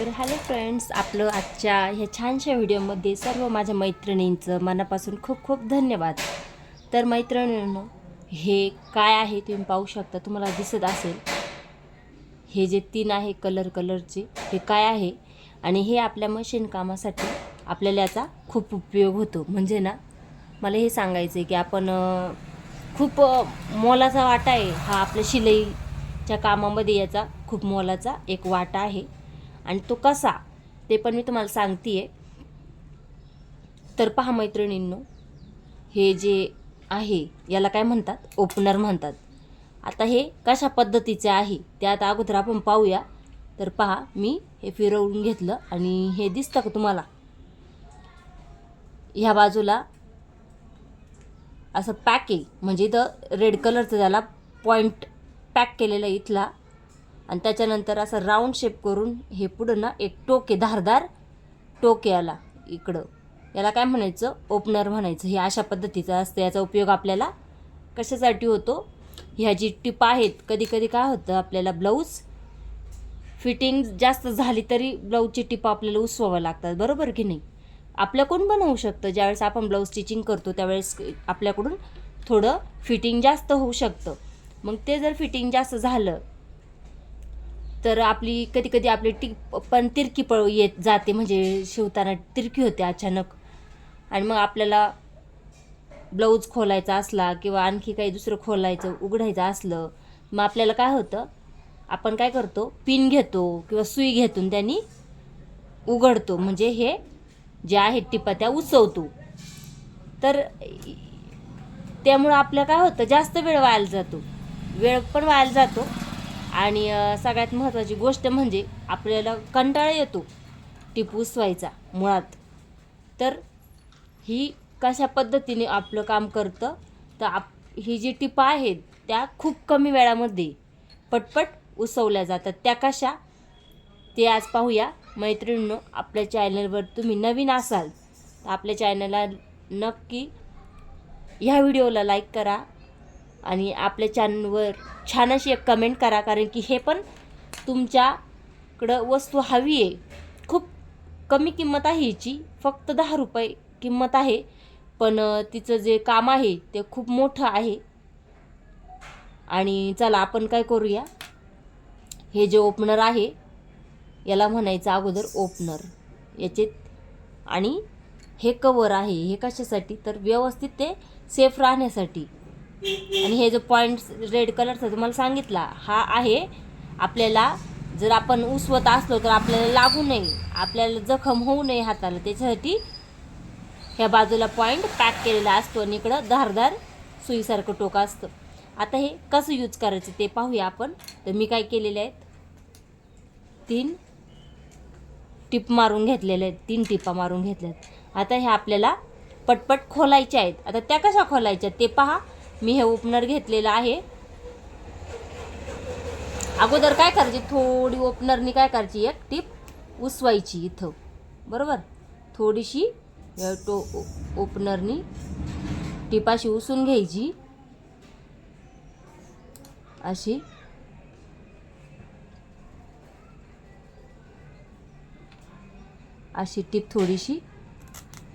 तर hello friends आपलं आजच्या ह्या छानशा व्हिडिओमध्ये सर्व माझ्या मैत्रिणींचं मनापासून खूप खूप धन्यवाद. तर मैत्रिणींनो हे काय आहे तुम्ही पाहू शकता तुम्हाला दिसत असेल. हे जे तीन आहे कलर कलरचे हे काय आहे? आणि हे आपल्या मशीन कामासाठी आपल्याला याचा खूप उपयोग होतो. म्हणजे ना मला हे सांगायचं आहे की आपण खूप मोलाचा वाटा आहे. हा आपल्या शिलाईच्या कामामध्ये याचा खूप मोलाचा एक वाटा आहे. आणि तो कसा ते पण मी तुम्हाला सांगते आहे तर पहा मैत्रिणींनो हे जे आहे याला काय म्हणतात? ओपनर म्हणतात. आता हे कशा पद्धतीचे आहे ते आता अगोदर आपण पाहूया. तर पहा मी हे फिरवून घेतलं आणि हे दिसतं का तुम्हाला? ह्या बाजूला असं पॅक आहे म्हणजे इथं रेड कलरचं त्याला पॉईंट पॅक केलेलं इथला. आणि त्याच्यानंतर असं राऊंड शेप करून हे पुढं ना एक टोके धारदार टोके आला इकडं. याला काय म्हणायचं? ओपनर म्हणायचं. हे अशा पद्धतीचं असतं. याचा उपयोग आपल्याला कशासाठी होतो? ह्या जी टिपा आहेत कधी कधी काय होतं आपल्याला ब्लाऊज फिटिंग जास्त झाली तरी ब्लाऊजची टिपा आपल्याला उसवावं लागतात. बरोबर की नाही? आपल्याकडून पण होऊ शकतं? ज्यावेळेस आपण ब्लाऊज स्टिचिंग करतो त्यावेळेस आपल्याकडून थोडं फिटिंग जास्त होऊ शकतं. मग ते जर फिटिंग जास्त झालं तर आपली कधी कधी आपली टिप पण तिरकी पळ येत जाते म्हणजे शिवताना तिरकी होते अचानक. आणि मग आपल्याला ब्लाऊज खोलायचा असला किंवा आणखी काही दुसरं खोलायचं उघडायचं असलं मग आपल्याला काय होतं? आपण काय करतो? पिन घेतो किंवा सुई घेतून त्यांनी उघडतो. म्हणजे हे जे आहेत टिपा त्या उसवतो. तर त्यामुळं आपलं काय होतं? जास्त वेळ वायाला जातो. वेळ पण वायाला जातो. आणि सगळ्यात महत्त्वाची गोष्ट म्हणजे आपल्याला कंटाळा येतो टिप उसवायचा मुळात. तर ही कशा पद्धतीने आपलं काम करतं तर आप ही जी टिपा आहेत त्या खूप कमी वेळामध्ये पटपट उसवल्या जातात. त्या कशा? ते आज पाहूया. मैत्रिणींनो आपल्या चॅनलवर तुम्ही नवीन असाल तर आपल्या चॅनलला नक्की ह्या व्हिडिओला लाईक करा. आणि आपल्या चॅनलवर छान अशी एक कमेंट करा कारण की हे पण तुमच्याकडं वस्तू हवी आहे. खूप कमी किंमत आहे हिची. फक्त दहा रुपये किंमत आहे. पण तिचं जे काम आहे ते खूप मोठं आहे. आणि चला आपण काय करूया? हे जे ओपनर आहे याला म्हणायचं अगोदर ओपनर याचे आणि हे कवर आहे. हे कशासाठी? तर व्यवस्थित ते सेफ राहण्यासाठी. आणि हे जो पॉईंट रेड कलरचा तुम्हाला सांगितला हा आहे आपल्याला जर आपण उसवत असलो तर आपल्याला लागू नये आपल्याला जखम होऊ नये हाताला. त्याच्यासाठी ह्या बाजूला पॉईंट पॅक केलेला असतो आणि इकडं धारदार सुईसारखं टोका असतं. आता हे कसं यूज करायचं ते पाहूया आपण. तर मी काय केलेले आहेत? तीन टिप मारून घेतलेले आहेत. तीन टिपा मारून घेतल्या आहेत आता हे आपल्याला पटपट खोलायच्या आहेत. आता त्या कशा खोलायच्या ते पहा. मी हे ओपनर घेतलेलं आहे. अगोदर काय करायची? थोडी ओपनरनी काय करायची? एक टीप उसवायची इथं. बरोबर? थोडीशी टो ओपनरनी टिपाशी उसून घ्यायची. अशी. अशी टीप थोडीशी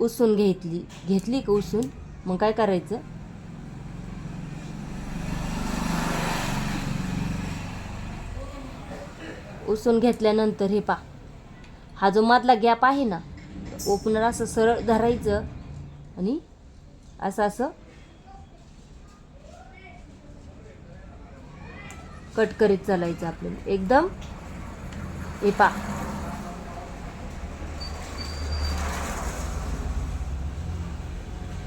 उसून घेतली. घेतली का उसून? मग काय करायचं? उसून घेतल्यानंतर हे पा. हा जो मधला गॅप आहे ना ओपनर असं सरळ धरायचं आणि असं असं कट करीत चालायचं आपल्याला. एकदम हे पा.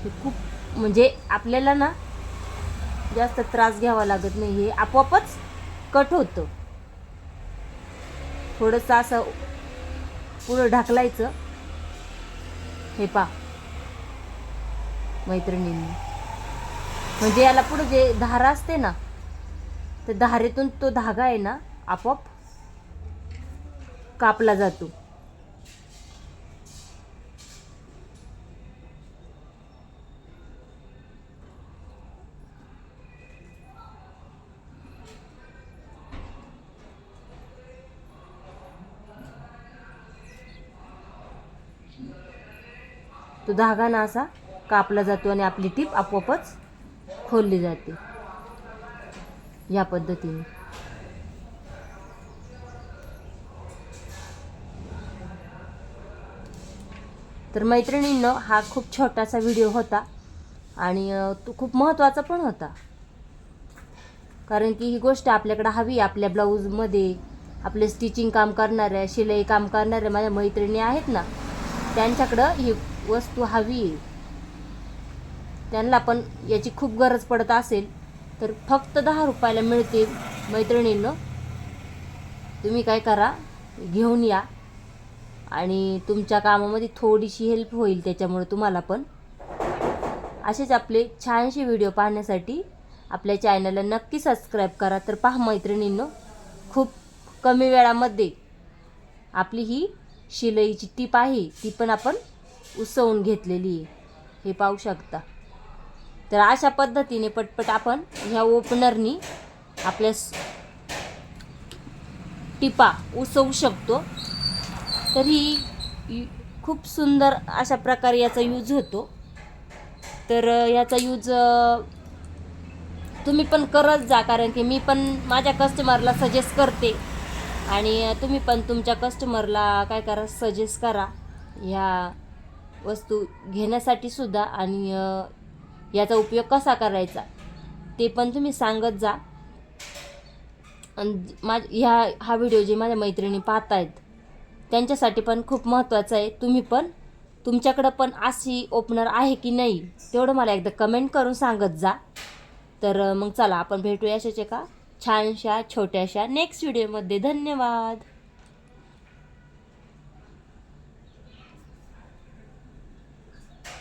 हे खूप म्हणजे आपल्याला ना जास्त त्रास घ्यावा लागत नाही. हे आपोआपच कट होतं. थोडंसं असं पुढं ढकलायचं. हे पा मैत्रिणींनी. म्हणजे याला पुढं जे धारा असते ना तर धारेतून तो धागा आहे ना आपोआप कापला जातो. तो धागा ना असा कापला जातो आणि आपली टीप आपोआपच खोलली जाते. या पद्धतीने. तर मैत्रिणींनो हा खूप छोटासा व्हिडिओ होता आणि तो खूप महत्त्वाचा पण होता. कारण की ही गोष्ट आपल्याकडे हवी आपल्या ब्लाऊजमध्ये आपले स्टिचिंग काम करणाऱ्या शिलाई काम करणाऱ्या माझ्या मैत्रिणी आहेत ना त्यांच्याकडं ही वस्तू हवी आहे. त्यांना पण याची खूप गरज पडत असेल तर फक्त दहा रुपयाला मिळते मैत्रिणींनं तुम्ही काय करा घेऊन या. आणि तुमच्या कामामध्ये थोडीशी हेल्प होईल त्याच्यामुळे तुम्हाला पण. असेच आपले छानसे व्हिडिओ पाहण्यासाठी आपल्या चॅनलला नक्की सबस्क्राईब करा. तर पहा मैत्रिणींनो खूप कमी वेळामध्ये आपली ही शिलाईची टीप आहे. ती पण आपण उसवून घेतलेली आहे. हे पाहू शकता. तर अशा पद्धतीने पटपट आपण ह्या ओपनरनी आपल्या टिपा उसवू शकतो. तर ही खूप सुंदर अशा प्रकारे याचा यूज होतो. तर याचा यूज तुम्ही पण करत जा कारण की मी पण माझ्या कस्टमरला सजेस्ट करते. आणि तुम्ही पण तुमच्या कस्टमरला काय करा सजेस्ट करा. ह्या वस्तू घेण्यासाठी सुद्धा आणि याचा उपयोग कसा करायचा ते पण तुम्ही सांगत जा. आणि माझ ह्या हा व्हिडिओ जे माझ्या मैत्रिणी पाहत आहेत त्यांच्यासाठी पण खूप महत्त्वाचं आहे. तुम्ही पण तुमच्याकडं पण अशी ओपनर आहे की नाही तेवढं मला एकदा कमेंट करून सांगत जा. तर मग चला आपण भेटूया अशाच एका छानशा छोट्याशा नेक्स्ट व्हिडिओमध्ये धन्यवाद!